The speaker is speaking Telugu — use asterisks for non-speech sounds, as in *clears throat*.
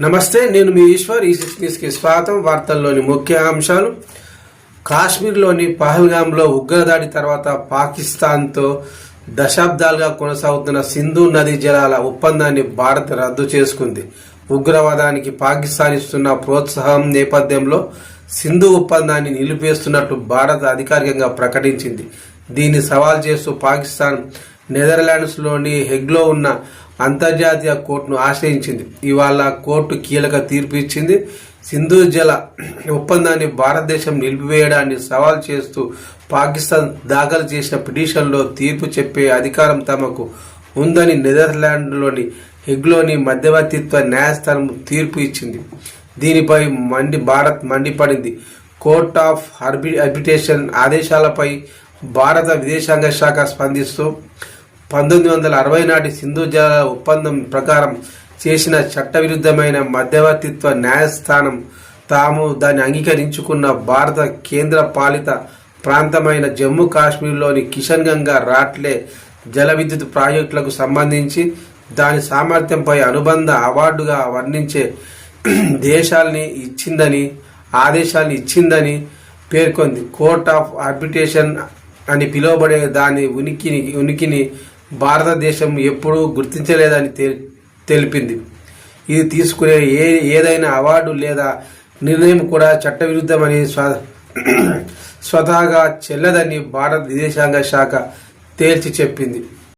నమస్తే నేను మీ ఈశ్వర్. ఈ సిక్స్ న్యూస్కి స్వాగతం. వార్తల్లోని ముఖ్య అంశాలు. కాశ్మీర్లోని పహల్గాంలో ఉగ్రదాడి తర్వాత పాకిస్తాన్తో దశాబ్దాలుగా కొనసాగుతున్న సింధు నదీ జలాల ఒప్పందాన్ని భారత్ రద్దు చేసుకుంది. ఉగ్రవాదానికి పాకిస్తాన్ ఇస్తున్న ప్రోత్సాహం నేపథ్యంలో సింధు ఒప్పందాన్ని నిలిపేస్తున్నట్టు భారత్ అధికారికంగా ప్రకటించింది. దీన్ని సవాల్ చేస్తూ పాకిస్తాన్ నెదర్లాండ్స్లోని హెగ్లో ఉన్న అంతర్జాతీయ కోర్టును ఆశ్రయించింది. ఇవాళ కోర్టు కీలక తీర్పు ఇచ్చింది. సింధు జల ఒప్పందాన్ని భారతదేశం నిలిపివేయడాన్ని సవాల్ చేస్తూ పాకిస్తాన్ దాఖలు చేసిన పిటిషన్లో తీర్పు చెప్పే అధికారం తమకు ఉందని నెదర్లాండ్లోని హెగ్లోని మధ్యవర్తిత్వ న్యాయస్థానం తీర్పు ఇచ్చింది. దీనిపై మండి భారత్ మండిపడింది. కోర్ట్ ఆఫ్ అర్బి అర్బిటేషన్ ఆదేశాలపై భారత విదేశాంగ శాఖ స్పందిస్తూ పంతొమ్మిది వందల అరవై నాటి సింధు జల ఒప్పందం ప్రకారం చేసిన చట్టవిరుద్ధమైన మధ్యవర్తిత్వ న్యాయస్థానం తాము దాన్ని అంగీకరించుకున్న భారత కేంద్ర పాలిత ప్రాంతమైన జమ్మూ కాశ్మీర్లోని కిషన్ గంగా రాట్లే జల విద్యుత్ ప్రాజెక్టులకు సంబంధించి దాని సామర్థ్యంపై అనుబంధ అవార్డుగా వర్ణించే *clears throat* దేశాల్ని ఇచ్చిందని ఆదేశాలు ఇచ్చిందని పేర్కొంది. కోర్ట్ ఆఫ్ ఆర్బిటేషన్ అని పిలువబడే దాని ఉనికిని ఉనికిని భారతదేశం ఎప్పుడూ గుర్తించలేదని తె- తెలిపింది. ఇది తీసుకునే ఏ ఏదైనా అవార్డు లేదా నిర్ణయం కూడా చట్టవిరుద్ధమని స్వ స్వతహాగా చెల్లదని భారత విదేశాంగ శాఖ తేల్చి చెప్పింది.